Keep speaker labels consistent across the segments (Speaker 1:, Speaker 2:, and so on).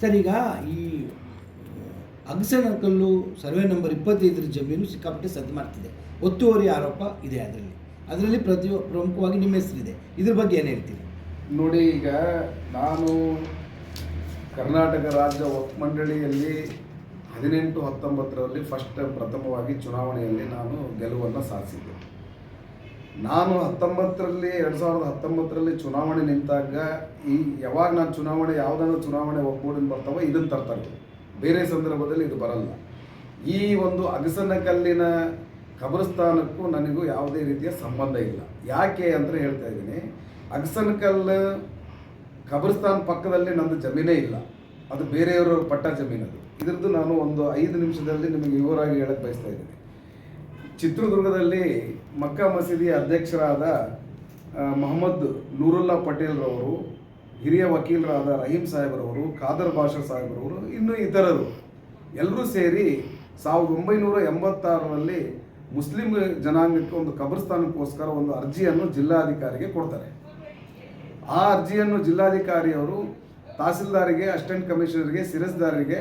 Speaker 1: Sir ಈಗ ಈ ಅಗಸನಕಲ್ಲು survey number ಇಪ್ಪತ್ತೈದರ ಜಮೀನು ಸಿಕ್ಕಾಪಟ್ಟೆ ಸದ್ದು ಮಾಡ್ತಿದೆ. ಒತ್ತುವರಿ ಆರೋಪ ಇದೆ ಅದರಲ್ಲಿ. ಅದರಲ್ಲಿ ಪ್ರತಿ ಪ್ರಮುಖವಾಗಿ ನಿಮ್ಮ ಹೆಸರಿದೆ. ಇದ್ರ ಬಗ್ಗೆ ಏನು ಹೇಳ್ತೀರಿ?
Speaker 2: ನೋಡಿ, ಈಗ ನಾನು ಕರ್ನಾಟಕ ರಾಜ್ಯ ವಕ್ಫ್ ಮಂಡಳಿಯಲ್ಲಿ ಹದಿನೆಂಟು ಹತ್ತೊಂಬತ್ತರಲ್ಲಿ ಫಸ್ಟ್ ಪ್ರಥಮವಾಗಿ ಚುನಾವಣೆಯಲ್ಲಿ ನಾನು ಗೆಲುವನ್ನು ಸಾಧಿಸಿದ್ದೆ. ನಾನು ಹತ್ತೊಂಬತ್ತರಲ್ಲಿ, ಎರಡು ಸಾವಿರದ ಹತ್ತೊಂಬತ್ತರಲ್ಲಿ ಚುನಾವಣೆ ನಿಂತಾಗ ಈ ಯಾವಾಗ ನಾನು ಚುನಾವಣೆ ಯಾವುದನ್ನು ಚುನಾವಣೆ ಒಗ್ಗೂಡಿನ ಬರ್ತಾವೋ ಇದನ್ನು ತರ್ತಾರೆ. ಬೇರೆ ಸಂದರ್ಭದಲ್ಲಿ ಇದು ಬರಲ್ಲ. ಈ ಒಂದು ಅಗಸನ ಕಲ್ಲಿನ ಕಬ್ರಸ್ತಾನಕ್ಕೂ ನನಗೂ ಯಾವುದೇ ರೀತಿಯ ಸಂಬಂಧ ಇಲ್ಲ. ಯಾಕೆ ಅಂತ ಹೇಳ್ತಾ ಇದ್ದೀನಿ ಅಗಸನ ಕಲ್ಲು ಕಬ್ರಸ್ತಾನ್ ಪಕ್ಕದಲ್ಲಿ ನಂದು ಜಮೀನೇ ಇಲ್ಲ. ಅದು ಬೇರೆಯವರ ಪಟ್ಟ ಜಮೀನದು. ಇದ್ರದ್ದು ನಾನು ಒಂದು ಐದು ನಿಮಿಷದಲ್ಲಿ ನಿಮಗೆ ವಿವರವಾಗಿ ಹೇಳಕ್ಕೆ ಬಯಸ್ತಾ ಇದ್ದೀನಿ. ಚಿತ್ರದುರ್ಗದಲ್ಲಿ ಮಕ್ಕಾ ಮಸೀದಿಯ ಅಧ್ಯಕ್ಷರಾದ ಮೊಹಮ್ಮದ್ ನೂರುಲ್ಲಾ ಪಟೇಲ್ರವರು, ಹಿರಿಯ ವಕೀಲರಾದ ರಹೀಂ ಸಾಹೇಬ್ರವರು, ಖಾದರ್ ಬಾಷಾ ಸಾಹೇಬ್ರವರು, ಇನ್ನೂ ಇತರರು. ಎಲ್ಲರೂ ಸೇರಿ ಸಾವಿರದ ಒಂಬೈನೂರ ಎಂಬತ್ತಾರರಲ್ಲಿ ಮುಸ್ಲಿಂ ಜನಾಂಗಕ್ಕೆ ಒಂದು ಕಬ್ರಸ್ಥಾನಕ್ಕೋಸ್ಕರ ಒಂದು ಅರ್ಜಿಯನ್ನು ಜಿಲ್ಲಾಧಿಕಾರಿಗೆ ಕೊಡ್ತಾರೆ. ಆ ಅರ್ಜಿಯನ್ನು ಜಿಲ್ಲಾಧಿಕಾರಿಯವರು ತಹಸೀಲ್ದಾರಿಗೆ, ಅಸಿಸ್ಟೆಂಟ್ ಕಮಿಷನರ್ಗೆ, ಸಿರಸ್ದಾರಿಗೆ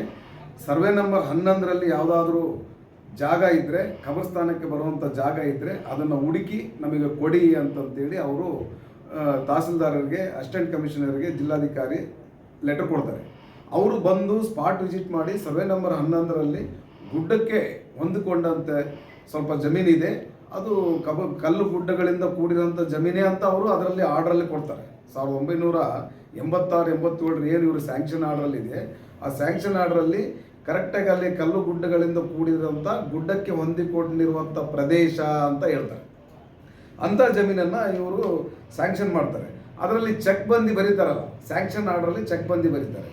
Speaker 2: ಸರ್ವೆ ನಂಬರ್ ಹನ್ನೊಂದರಲ್ಲಿ ಯಾವುದಾದ್ರೂ ಜಾಗ ಇದ್ದರೆ ಕಬರ್ಸ್ಥಾನಕ್ಕೆ ಬರುವಂಥ ಜಾಗ ಇದ್ದರೆ ಅದನ್ನು ಹುಡುಕಿ ನಮಗೆ ಕೊಡಿ ಅಂತಂತೇಳಿ ಅವರು ತಹಸೀಲ್ದಾರರಿಗೆ, ಅಸಿಸ್ಟೆಂಟ್ ಕಮಿಷನರ್ಗೆ ಜಿಲ್ಲಾಧಿಕಾರಿ ಲೆಟರ್ ಕೊಡ್ತಾರೆ. ಅವರು ಬಂದು ಸ್ಪಾಟ್ ವಿಸಿಟ್ ಮಾಡಿ ಸರ್ವೆ ನಂಬರ್ ಹನ್ನೊಂದರಲ್ಲಿ ಗುಡ್ಡಕ್ಕೆ ಹೊಂದಿಕೊಂಡಂತೆ ಸ್ವಲ್ಪ ಜಮೀನಿದೆ. ಅದು ಕಬ, ಕಲ್ಲು ಗುಡ್ಡಗಳಿಂದ ಕೂಡಿರೋಂಥ ಜಮೀನೇ ಅಂತ ಅವರು ಅದರಲ್ಲಿ ಆರ್ಡ್ರಲ್ಲಿ ಕೊಡ್ತಾರೆ. ಸಾವಿರದ ಒಂಬೈನೂರ ಎಂಬತ್ತಾರು ಎಂಬತ್ತೇಳರ ಏನು ಇವರು ಸ್ಯಾಂಕ್ಷನ್ ಆರ್ಡ್ರಲ್ಲಿದೆ ಆ ಸ್ಯಾಂಕ್ಷನ್ ಆರ್ಡ್ರಲ್ಲಿ ಕರೆಕ್ಟಾಗಿ ಅಲ್ಲಿ ಕಲ್ಲು ಗುಡ್ಡಗಳಿಂದ ಕೂಡಿರುವಂಥ ಗುಡ್ಡಕ್ಕೆ ಹೊಂದಿಕೊಂಡಿರುವಂಥ ಪ್ರದೇಶ ಅಂತ ಹೇಳ್ತಾರೆ. ಅಂಥ ಜಮೀನನ್ನು ಇವರು ಸ್ಯಾಂಕ್ಷನ್ ಮಾಡ್ತಾರೆ. ಅದರಲ್ಲಿ ಚೆಕ್ ಬಂದಿ ಬರೀತಾರಲ್ಲ ಸ್ಯಾಂಕ್ಷನ್ ಆರ್ಡ್ರಲ್ಲಿ ಚೆಕ್ ಬಂದಿ ಬರೀತಾರೆ.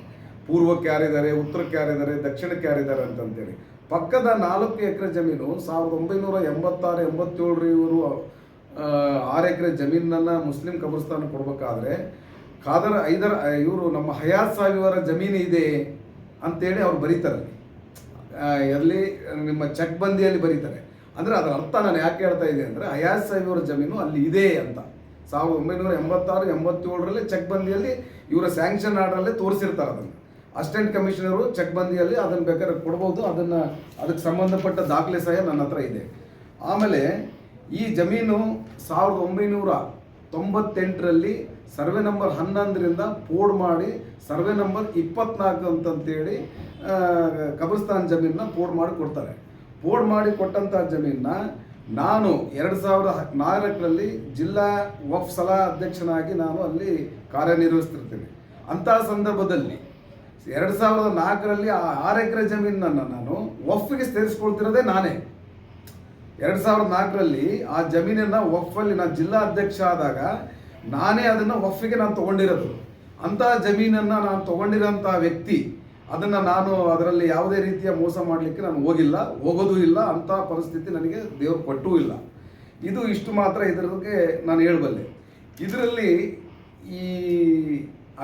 Speaker 2: ಪೂರ್ವಕ್ಕೆ ಯಾರಿದ್ದಾರೆ, ಉತ್ತರಕ್ಕೆ ಯಾರಿದ್ದಾರೆ, ದಕ್ಷಿಣಕ್ಕೆ ಯಾರಿದ್ದಾರೆ ಅಂತಂತೇಳಿ. ಪಕ್ಕದ ನಾಲ್ಕು ಎಕರೆ ಜಮೀನು ಸಾವಿರದ ಒಂಬೈನೂರ ಎಂಬತ್ತಾರು ಎಂಬತ್ತೇಳರ ಇವರು ಆರು ಎಕರೆ ಜಮೀನನ್ನು ಮುಸ್ಲಿಂ ಕಬ್ರಸ್ತಾನ ಕೊಡಬೇಕಾದ್ರೆ, ಖಾದರ್ ಐದರ, ಇವರು ನಮ್ಮ ಹಯಾತ್ ಸಾಹಿಬರ ಜಮೀನು ಇದೆ. ಅಂತೇಳಿ ಅವ್ರು ಬರೀತಾರೆ ಎಲ್ಲಿ ನಿಮ್ಮ ಚೆಕ್ ಬಂದಿಯಲ್ಲಿ ಬರೀತಾರೆ. ಅಂದರೆ ಅದರ ಅರ್ಥ ನಾನು ಯಾಕೆ ಹೇಳ್ತಾ ಇದ್ದೀನಿ ಅಂದರೆ ಹಯಾಸ್ ಸಾಹೇಬ್ ಅವರ ಜಮೀನು ಅಲ್ಲಿ ಇದೆ ಅಂತ. ಸಾವಿರದ ಒಂಬೈನೂರ ಎಂಬತ್ತಾರು, ಎಂಬತ್ತೇಳರಲ್ಲಿ ಚೆಕ್ ಬಂದಿಯಲ್ಲಿ ಇವರ ಸ್ಯಾಂಕ್ಷನ್ ಆರ್ಡ್ರಲ್ಲೇ ತೋರಿಸಿರ್ತಾರೆ ಅದನ್ನು. ಅಸಿಸ್ಟೆಂಟ್ ಕಮಿಷನರು ಚೆಕ್ ಬಂದಿಯಲ್ಲಿ ಅದನ್ನು ಬೇಕಾದ್ರೆ ಕೊಡ್ಬೋದು, ಅದನ್ನು ಅದಕ್ಕೆ ಸಂಬಂಧಪಟ್ಟ ದಾಖಲೆ ಸಹ ನನ್ನ ಹತ್ರ ಇದೆ. ಆಮೇಲೆ ಈ ಜಮೀನು ಸಾವಿರದ ಒಂಬೈನೂರ ತೊಂಬತ್ತೆಂಟರಲ್ಲಿ ಸರ್ವೆ ನಂಬರ್ ಹನ್ನೊಂದರಿಂದ ಪೋಡ್ ಮಾಡಿ, ಸರ್ವೆ ನಂಬರ್ ಇಪ್ಪತ್ನಾಲ್ಕು ಅಂತಂತೇಳಿ ಕಬ್ರಿಸ್ತಾನ್ ಜಮೀನನ್ನ ಪೋಡ್ ಮಾಡಿ ಕೊಡ್ತಾರೆ. ಪೋಡ್ ಮಾಡಿ ಕೊಟ್ಟಂಥ ಜಮೀನನ್ನ ನಾನು ಎರಡು ಸಾವಿರದ ನಾಲ್ಕರಲ್ಲಿ ಜಿಲ್ಲಾ ವಫ್ ಸಲಾ ಅಧ್ಯಕ್ಷನಾಗಿ ನಾನು ಅಲ್ಲಿ ಕಾರ್ಯನಿರ್ವಹಿಸ್ತಿರ್ತೀನಿ. ಅಂತಹ ಸಂದರ್ಭದಲ್ಲಿ ಎರಡು ಸಾವಿರದ ನಾಲ್ಕರಲ್ಲಿ ಆ ಆರು ಎಕರೆ ಜಮೀನನ್ನು ನಾನು ವಫ್ಗೆ ಸೇರಿಸ್ಕೊಳ್ತಿರೋದೇ ನಾನೇ. ಎರಡು ಸಾವಿರದ ನಾಲ್ಕರಲ್ಲಿ ಆ ಜಮೀನನ್ನು ವಫಲ್ಲಿ ನಾನು ಜಿಲ್ಲಾ ಅಧ್ಯಕ್ಷ ಆದಾಗ ನಾನೇ ಅದನ್ನು ಒಫ್ಫಿಗೆ ನಾನು ತೊಗೊಂಡಿರೋದು. ಅಂತಹ ಜಮೀನನ್ನು ನಾನು ತೊಗೊಂಡಿರೋಂಥ ವ್ಯಕ್ತಿ, ಅದನ್ನು ನಾನು ಅದರಲ್ಲಿ ಯಾವುದೇ ರೀತಿಯ ಮೋಸ ಮಾಡಲಿಕ್ಕೆ ನಾನು ಹೋಗಿಲ್ಲ, ಹೋಗೋದು ಇಲ್ಲ ಅಂಥ ಪರಿಸ್ಥಿತಿ ನನಗೆ ದೇವರು ಕೊಟ್ಟೂ ಇಲ್ಲ. ಇದು ಇಷ್ಟು ಮಾತ್ರ ಇದ್ರ ಬಗ್ಗೆ ನಾನು ಹೇಳಬಲ್ಲೆ. ಇದರಲ್ಲಿ ಈ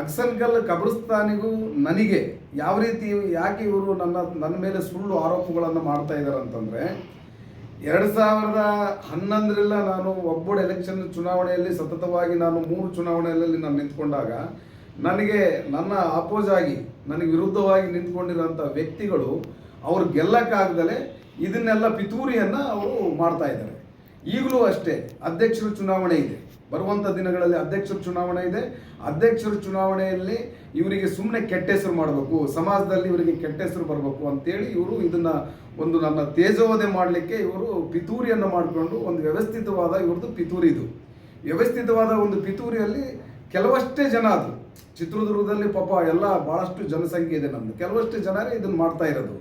Speaker 2: ಅಕ್ಸನ್ಕಲ್ ಕಬ್ರಸ್ತಾನಿಗೂ ನನಗೆ ಯಾವ ರೀತಿ, ಯಾಕೆ ಇವರು ನನ್ನ ನನ್ನ ಮೇಲೆ ಸುಳ್ಳು ಆರೋಪಗಳನ್ನು ಮಾಡ್ತಾ ಇದ್ದಾರೆ ಅಂತಂದರೆ ಎರಡು ಸಾವಿರದ ಹನ್ನೊಂದರಲ್ಲ ನಾನು ಒಬ್ಬೊಡೆ ಎಲೆಕ್ಷನ್ ಚುನಾವಣೆಯಲ್ಲಿ ಸತತವಾಗಿ ನಾನು ಮೂರು ಚುನಾವಣೆಯಲ್ಲಿ ನಾನು ನಿಂತ್ಕೊಂಡಾಗ ನನಗೆ ನನ್ನ ಅಪೋಸ್ ಆಗಿ, ನನಗೆ ವಿರುದ್ಧವಾಗಿ ನಿಂತ್ಕೊಂಡಿರೋಂಥ ವ್ಯಕ್ತಿಗಳು ಅವ್ರು ಗೆಲ್ಲಕ್ಕಾಗದಲೆ ಇದನ್ನೆಲ್ಲ ಪಿತೂರಿಯನ್ನು ಅವರು ಮಾಡ್ತಾ ಇದ್ದಾರೆ. ಈಗಲೂ ಅಷ್ಟೇ, ಅಧ್ಯಕ್ಷರ ಚುನಾವಣೆ ಇದೆ. ಬರುವಂಥ ದಿನಗಳಲ್ಲಿ ಅಧ್ಯಕ್ಷರ ಚುನಾವಣೆ ಇದೆ. ಅಧ್ಯಕ್ಷರ ಚುನಾವಣೆಯಲ್ಲಿ ಇವರಿಗೆ ಸುಮ್ಮನೆ ಕೆಟ್ಟ ಹೆಸರು ಮಾಡಬೇಕು. ಸಮಾಜದಲ್ಲಿ ಇವರಿಗೆ ಕೆಟ್ಟ ಹೆಸರು ಬರಬೇಕು ಅಂತೇಳಿ ಇವರು ಇದನ್ನ ಒಂದು ನನ್ನ ತೇಜೋವಧೆ ಮಾಡಲಿಕ್ಕೆ ಇವರು ಪಿತೂರಿಯನ್ನು ಮಾಡಿಕೊಂಡು ಒಂದು ವ್ಯವಸ್ಥಿತವಾದ ಇವ್ರದ್ದು ಪಿತೂರಿ ಇದು. ವ್ಯವಸ್ಥಿತವಾದ ಒಂದು ಪಿತೂರಿಯಲ್ಲಿ ಕೆಲವಷ್ಟೇ ಜನ ಅದು. ಚಿತ್ರದುರ್ಗದಲ್ಲಿ ಪಾಪ ಎಲ್ಲ ಭಾಳಷ್ಟು ಜನಸಂಖ್ಯೆ ಇದೆ ನಮ್ಮದು ಕೆಲವಷ್ಟು ಜನರೇ ಇದನ್ನು ಮಾಡ್ತಾ ಇರೋದು.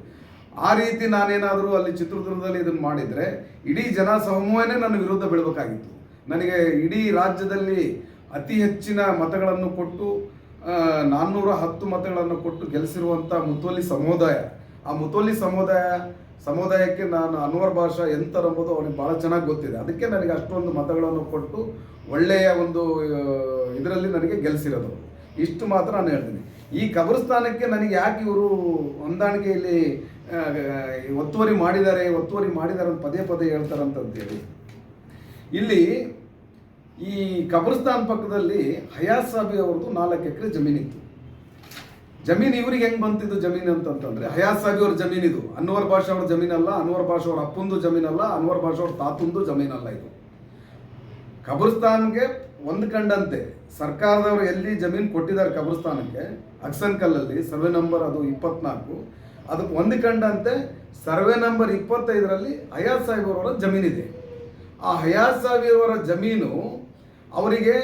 Speaker 2: ಆ ರೀತಿ ನಾನೇನಾದರೂ ಅಲ್ಲಿ ಚಿತ್ರದುರ್ಗದಲ್ಲಿ ಇದನ್ನು ಮಾಡಿದರೆ ಇಡೀ ಜನ ಸಮೂಹನೇ ನನ್ನ ವಿರುದ್ಧ ಬೀಳಬೇಕಾಗಿತ್ತು. ನನಗೆ ಇಡೀ ರಾಜ್ಯದಲ್ಲಿ ಅತಿ ಹೆಚ್ಚಿನ ಮತಗಳನ್ನು ಕೊಟ್ಟು ನಾನ್ನೂರ ಹತ್ತು ಮತಗಳನ್ನು ಕೊಟ್ಟು ಗೆಲ್ಲಿಸಿರುವಂಥ ಮುತೋಲಿ ಸಮುದಾಯ. ಆ ಮುತೋಲಿ ಸಮುದಾಯ, ಸಮುದಾಯಕ್ಕೆ ನಾನು ಅನ್ವರ್ ಭಾಷಾ ಎಂತರಂಬುದು ಅವನಿಗೆ ಭಾಳ ಚೆನ್ನಾಗಿ ಗೊತ್ತಿದೆ. ಅದಕ್ಕೆ ನನಗೆ ಅಷ್ಟೊಂದು ಮತಗಳನ್ನು ಕೊಟ್ಟು ಒಳ್ಳೆಯ ಒಂದು ಇದರಲ್ಲಿ ನನಗೆ ಗೆಲ್ಲಿಸಿರೋದು. ಇಷ್ಟು ಮಾತ್ರ ನಾನು ಹೇಳ್ತೀನಿ. ಈ ಕಬ್ರಸ್ಥಾನಕ್ಕೆ ನನಗೆ ಯಾಕೆ ಇವರು ಹೊಂದಾಣಿಕೆಯಲ್ಲಿ ಒತ್ತುವರಿ ಮಾಡಿದ್ದಾರೆ ಒತ್ತುವರಿ ಮಾಡಿದ್ದಾರೆ ಅಂತ ಪದೇ ಪದೇ ಹೇಳ್ತಾರಂತಂತೇಳಿ. ಇಲ್ಲಿ ಈ ಕಬ್ರಸ್ತಾನ್ ಪಕ್ಕದಲ್ಲಿ ಹಯಾತ್ ಸಾಬಿ ಅವ್ರದ್ದು ನಾಲ್ಕು ಎಕರೆ ಜಮೀನಿತ್ತು ಜಮೀನು ಇವ್ರಿಗೆ ಹೆಂಗ್ ಬಂತಿದ್ದು ಜಮೀನು ಅಂತಂತಂದ್ರೆ ಹಯಾತ್ ಸಾಬಿ ಅವ್ರ ಜಮೀನಿದು ಅನ್ವರ್ ಭಾಷಾ ಅವ್ರ ಜಮೀನಲ್ಲ ಅನ್ವರ್ ಭಾಷಾ ಅವ್ರ ಅಪ್ಪಂದು ಜಮೀನಲ್ಲ ಅನ್ವರ್ ಭಾಷಾ ಅವ್ರ ತಾತಂದು ಜಮೀನಲ್ಲ ಇದು. ಕಬ್ರಸ್ತಾನ್ಗೆ ಕಂಡಂತೆ, ಸರ್ಕಾರದವರು ಎಲ್ಲಿ ಜಮೀನು ಕೊಟ್ಟಿದ್ದಾರೆ ಕಬ್ರಿಸ್ತಾನಕ್ಕೆ ಅಕ್ಸನ್ ಕಲ್ಲಲ್ಲಿ ಸರ್ವೆ ನಂಬರ್ ಅದು ಇಪ್ಪತ್ನಾಲ್ಕು. ಅದಕ್ಕೆ ಹೊಂದಿಕೊಂಡಂತೆ ಸರ್ವೆ ನಂಬರ್ ಇಪ್ಪತ್ತೈದರಲ್ಲಿ ಹಯಾತ್ ಸಾಹೇಬ್ ಅವರ ಜಮೀನಿದೆ ಆ ಹಯಾತ್ ಸಾವಿಯವರ ಜಮೀನು ಅವರಿಗೆ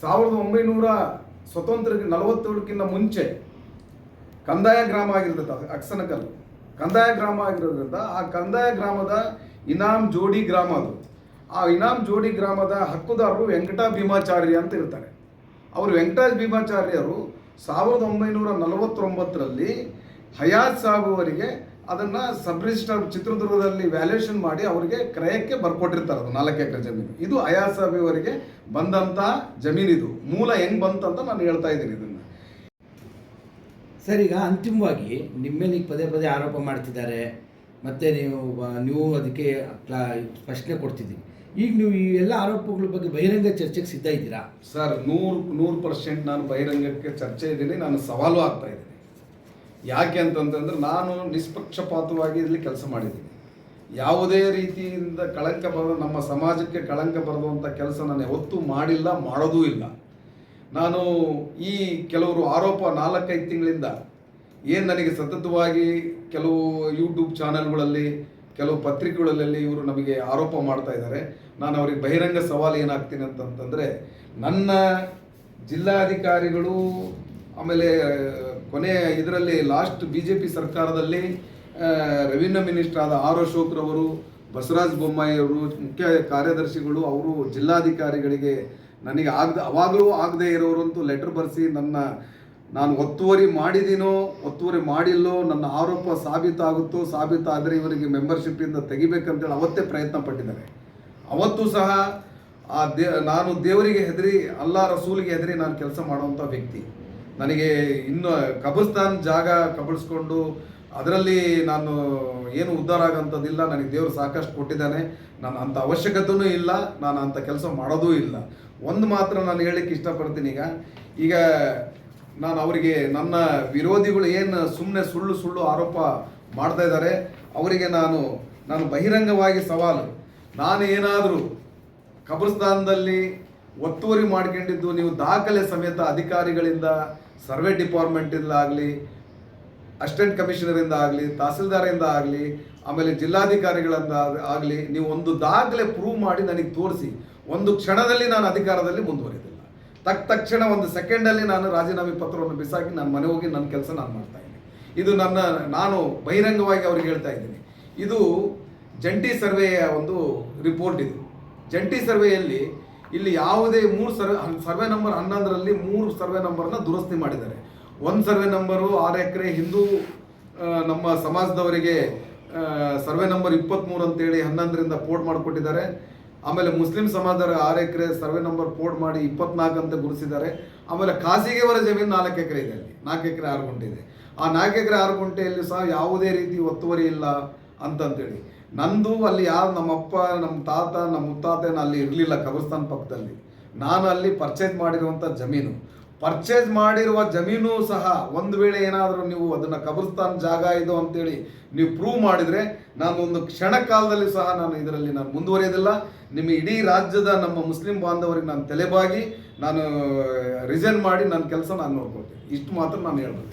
Speaker 2: ಸಾವಿರದ ಒಂಬೈನೂರ ಸ್ವತಂತ್ರ ನಲವತ್ತೇಳಕ್ಕಿಂತ ಮುಂಚೆ ಕಂದಾಯ ಗ್ರಾಮ ಆಗಿರ್ತದೆ ಅಕ್ಸನಕಲ್ ಕಂದಾಯ ಗ್ರಾಮ ಆಗಿರೋದ್ರಿಂದ ಆ ಕಂದಾಯ ಗ್ರಾಮದ ಇನಾಮ್ ಜೋಡಿ ಗ್ರಾಮ ಅದು. ಆ ಇನಾಮ್ ಜೋಡಿ ಗ್ರಾಮದ ಹಕ್ಕುದಾರರು ವೆಂಕಟ ಭೀಮಾಚಾರ್ಯ ಅಂತ ಇರ್ತಾರೆ. ಅವರು ವೆಂಕಟಾಜ ಭೀಮಾಚಾರ್ಯರು ಸಾವಿರದ ಒಂಬೈನೂರ ನಲವತ್ತೊಂಬತ್ತರಲ್ಲಿ ಹಯಾತ್ ಸಾಬ್ ಅವರಿಗೆ ಅದನ್ನು ಸಬ್ ರಿಜಿಸ್ಟ್ರಾರ್ ಚಿತ್ರದುರ್ಗದಲ್ಲಿ ವ್ಯಾಲ್ಯೂಯೇಷನ್ ಮಾಡಿ ಅವರಿಗೆ ಕ್ರಯಕ್ಕೆ ಬರ್ಕೊಟ್ಟಿರ್ತಾರೆ ಅದು ನಾಲ್ಕು ಎಕರೆ ಜಮೀನು. ಇದು ಅಯಾ ಸಾಬ್ ಅವರಿಗೆ ಬಂದಂತಹ ಇದು. ಮೂಲ ಹೆಂಗ್ ಬಂತಂತ ನಾನು ಹೇಳ್ತಾ ಇದ್ದೀನಿ ಇದನ್ನು.
Speaker 1: ಸರ್ ಈಗ ಅಂತಿಮವಾಗಿ ನಿಮ್ಮ ಮೇಲೆ ಈಗ ಪದೇ ಪದೇ ಆರೋಪ ಮಾಡ್ತಿದ್ದಾರೆ. ಮತ್ತು ನೀವು ನೀವು ಅದಕ್ಕೆ ಸ್ಪಷ್ಟನೆ ಕೊಡ್ತಿದ್ದೀವಿ ಕೊಡ್ತಿದ್ದೀರಿ. ಈಗ ನೀವು ಈ ಎಲ್ಲ ಆರೋಪಗಳ ಬಗ್ಗೆ ಬಹಿರಂಗ ಚರ್ಚೆಗೆ ಸಿದ್ಧ ಇದ್ದೀರಾ?
Speaker 2: ಸರ್ ನೂರು ನೂರು ಪರ್ಸೆಂಟ್ ನಾನು ಬಹಿರಂಗಕ್ಕೆ ಚರ್ಚೆ ಇದ್ದೀನಿ. ನಾನು ಸವಾಲು ಆಗ್ತಾ ಇದ್ದೀನಿ. ಯಾಕೆ ಅಂತಂತಂದ್ರೆ ನಾನು ನಿಷ್ಪಕ್ಷಪಾತವಾಗಿ ಇಲ್ಲಿ ಕೆಲಸ ಮಾಡಿದ್ದೀನಿ. ಯಾವುದೇ ರೀತಿಯಿಂದ ಕಳಂಕ ಬರದ ನಮ್ಮ ಸಮಾಜಕ್ಕೆ ಕಳಂಕ ಬರೆದಂಥ ಕೆಲಸ ನಾನು ಯಾವತ್ತೂ ಮಾಡಿಲ್ಲ, ಮಾಡೋದೂ ಇಲ್ಲ. ನಾನು ಈ ಕೆಲವರು ಆರೋಪ ನಾಲ್ಕೈದು ತಿಂಗಳಿಂದ ಏನು ನನಗೆ ಸತತವಾಗಿ ಕೆಲವು ಯೂಟ್ಯೂಬ್ ಚಾನೆಲ್ಗಳಲ್ಲಿ, ಕೆಲವು ಪತ್ರಿಕೆಗಳಲ್ಲಿ ಇವರು ನಮಗೆ ಆರೋಪ ಮಾಡ್ತಾ ಇದ್ದಾರೆ. ನಾನು ಅವ್ರಿಗೆ ಬಹಿರಂಗ ಸವಾಲು ಏನಾಗ್ತೀನಿ ಅಂತಂತಂದರೆ ನನ್ನ ಜಿಲ್ಲಾಧಿಕಾರಿಗಳು, ಆಮೇಲೆ ಕೊನೆಯ ಇದರಲ್ಲಿ ಲಾಸ್ಟ್ ಬಿ ಜೆ ಪಿ ಸರ್ಕಾರದಲ್ಲಿ ರೆವಿನ್ಯೂ ಮಿನಿಸ್ಟರ್ ಆದ ಆರ್ ಅಶೋಕ್ರವರು ಬಸವರಾಜ ಬೊಮ್ಮಾಯಿ ಅವರು, ಮುಖ್ಯ ಕಾರ್ಯದರ್ಶಿಗಳು, ಅವರು ಜಿಲ್ಲಾಧಿಕಾರಿಗಳಿಗೆ ನನಗೆ ಆಗದ, ಅವಾಗಲೂ ಆಗದೆ ಇರೋರಂತೂ ಲೆಟರ್ ಬರೆಸಿ ನನ್ನ, ನಾನು ಒತ್ತುವರಿ ಮಾಡಿದ್ದೀನೋ ಒತ್ತುವರಿ ಮಾಡಿಲ್ಲೋ, ನನ್ನ ಆರೋಪ ಸಾಬೀತಾಗುತ್ತೋ, ಸಾಬೀತಾದರೆ ಇವರಿಗೆ ಮೆಂಬರ್ಶಿಪ್ಪಿಂದ ತೆಗಿಬೇಕಂತೇಳಿ ಅವತ್ತೇ ಪ್ರಯತ್ನ ಪಟ್ಟಿದ್ದಾರೆ. ಅವತ್ತು ಸಹ ಆ ದೇ, ನಾನು ದೇವರಿಗೆ ಹೆದರಿ ಅಲ್ಲ ರಸೂಲಿಗೆ ಹೆದರಿ ನಾನು ಕೆಲಸ ಮಾಡುವಂಥ ವ್ಯಕ್ತಿ. ನನಗೆ ಇನ್ನು ಕಬ್ರಿಸ್ತಾನ್ ಜಾಗ ಕಬಳಿಸ್ಕೊಂಡು ಅದರಲ್ಲಿ ನಾನು ಏನು ಉದ್ಧಾರ ಆಗೋಂಥದ್ದಿಲ್ಲ. ನನಗೆ ದೇವರು ಸಾಕಷ್ಟು ಕೊಟ್ಟಿದ್ದಾನೆ. ನಾನು ಅಂಥ ಅವಶ್ಯಕತೆಯೂ ಇಲ್ಲ. ನಾನು ಅಂಥ ಕೆಲಸ ಮಾಡೋದೂ ಇಲ್ಲ. ಒಂದು ಮಾತ್ರ ನಾನು ಹೇಳಲಿಕ್ಕೆ ಇಷ್ಟಪಡ್ತೀನಿ ಈಗ. ಈಗ ನಾನು ಅವರಿಗೆ ನನ್ನ ವಿರೋಧಿಗಳು ಏನು ಸುಮ್ಮನೆ ಸುಳ್ಳು ಸುಳ್ಳು ಆರೋಪ ಮಾಡ್ತಾ ಇದ್ದಾರೆ. ಅವರಿಗೆ ನಾನು ನಾನು ಬಹಿರಂಗವಾಗಿ ಸವಾಲು. ನಾನು ಏನಾದರೂ ಕಬ್ರಿಸ್ತಾನದಲ್ಲಿ ಒತ್ತುವರಿ ಮಾಡ್ಕೊಂಡಿದ್ದು, ನೀವು ದಾಖಲೆ ಸಮೇತ ಅಧಿಕಾರಿಗಳಿಂದ, ಸರ್ವೆ ಡಿಪಾರ್ಟ್ಮೆಂಟಿಂದ ಆಗಲಿ, ಅಸಿಸ್ಟೆಂಟ್ ಕಮಿಷನರಿಂದ ಆಗಲಿ, ತಹಸೀಲ್ದಾರಿಂದ ಆಗಲಿ, ಆಮೇಲೆ ಜಿಲ್ಲಾಧಿಕಾರಿಗಳಿಂದ ಆಗಲಿ, ನೀವು ಒಂದು ದಾಖಲೆ ಪ್ರೂವ್ ಮಾಡಿ ನನಗೆ ತೋರಿಸಿ. ಒಂದು ಕ್ಷಣದಲ್ಲಿ ನಾನು ಅಧಿಕಾರದಲ್ಲಿ ಮುಂದುವರಿದಿಲ್ಲ. ತಕ್ಕ ತಕ್ಷಣ ಒಂದು ಸೆಕೆಂಡಲ್ಲಿ ನಾನು ರಾಜೀನಾಮೆ ಪತ್ರವನ್ನು ಬಿಸಾಕಿ ನಾನು ಮನೆ ಹೋಗಿ ನನ್ನ ಕೆಲಸ ನಾನು ಮಾಡ್ತಾ ಇದು ನನ್ನ, ನಾನು ಬಹಿರಂಗವಾಗಿ ಅವ್ರಿಗೆ ಹೇಳ್ತಾ ಇದ್ದೀನಿ. ಇದು ಜಂಟಿ ಸರ್ವೆಯ ಒಂದು ರಿಪೋರ್ಟ್ ಇದು. ಜಂಟಿ ಸರ್ವೆಯಲ್ಲಿ ಇಲ್ಲಿ ಯಾವುದೇ ಮೂರು ಸರ್ವೆ ಸರ್ವೆ ನಂಬರ್ ಹನ್ನೊಂದರಲ್ಲಿ ಮೂರು ಸರ್ವೆ ನಂಬರ್ನ ದುರಸ್ತಿ ಮಾಡಿದ್ದಾರೆ. ಒಂದು ಸರ್ವೆ ನಂಬರು ಆರು ಎಕರೆ ಹಿಂದೂ ನಮ್ಮ ಸಮಾಜದವರಿಗೆ ಸರ್ವೆ ನಂಬರ್ ಇಪ್ಪತ್ತ್ಮೂರು ಅಂತೇಳಿ ಹನ್ನೊಂದರಿಂದ ಪೋರ್ಟ್ ಮಾಡಿಕೊಟ್ಟಿದ್ದಾರೆ. ಆಮೇಲೆ ಮುಸ್ಲಿಂ ಸಮಾಜದ ಆರು ಎಕರೆ ಸರ್ವೆ ನಂಬರ್ ಪೋರ್ಟ್ ಮಾಡಿ ಇಪ್ಪತ್ನಾಲ್ಕು ಅಂತ ಗುರುಸಿದ್ದಾರೆ ಆಮೇಲೆ ಖಾಸಗಿಯವರ ಜಮೀನು ನಾಲ್ಕು ಎಕರೆ ಇದೆ ಅಲ್ಲಿ, ನಾಲ್ಕು ಎಕರೆ ಆರು ಗುಂಟೆ ಇದೆ. ಆ ನಾಲ್ಕು ಎಕರೆ ಆರು ಗುಂಟೆಯಲ್ಲಿ ಸಹ ಯಾವುದೇ ರೀತಿ ಒತ್ತುವರಿ ಇಲ್ಲ ಅಂತಂತೇಳಿ. ನಂದು ಅಲ್ಲಿ ಯಾರು ನಮ್ಮಪ್ಪ, ನಮ್ಮ ತಾತ, ನಮ್ಮ ಮುತ್ತಾತನ ಅಲ್ಲಿ ಇರಲಿಲ್ಲ ಕಬ್ರಸ್ತಾನ್ ಪಕ್ಕದಲ್ಲಿ. ನಾನು ಅಲ್ಲಿ ಪರ್ಚೇಸ್ ಮಾಡಿರುವಂಥ ಜಮೀನು. ಪರ್ಚೇಸ್ ಮಾಡಿರುವ ಜಮೀನು ಸಹ ಒಂದು ವೇಳೆ ಏನಾದರೂ ನೀವು ಅದನ್ನು ಕಬ್ರಸ್ತಾನ್ ಜಾಗ ಇದು ಅಂತೇಳಿ ನೀವು ಪ್ರೂವ್ ಮಾಡಿದರೆ ನಾನು ಒಂದು ಕ್ಷಣ ಕಾಲದಲ್ಲಿ ಸಹ ನಾನು ಇದರಲ್ಲಿ ನಾನು ಮುಂದುವರಿಯೋದಿಲ್ಲ. ನಿಮ್ಮ ಇಡೀ ರಾಜ್ಯದ ನಮ್ಮ ಮುಸ್ಲಿಂ ಬಾಂಧವರಿಗೆ ನಾನು ತಲೆಬಾಗಿ ನಾನು ರಿಸೈನ್ ಮಾಡಿ ನನ್ನ ಕೆಲಸ ನಾನು ನೋಡ್ಕೊಳ್ತೀನಿ. ಇಷ್ಟು ಮಾತ್ರ ನಾನು ಹೇಳ್ಬೋದು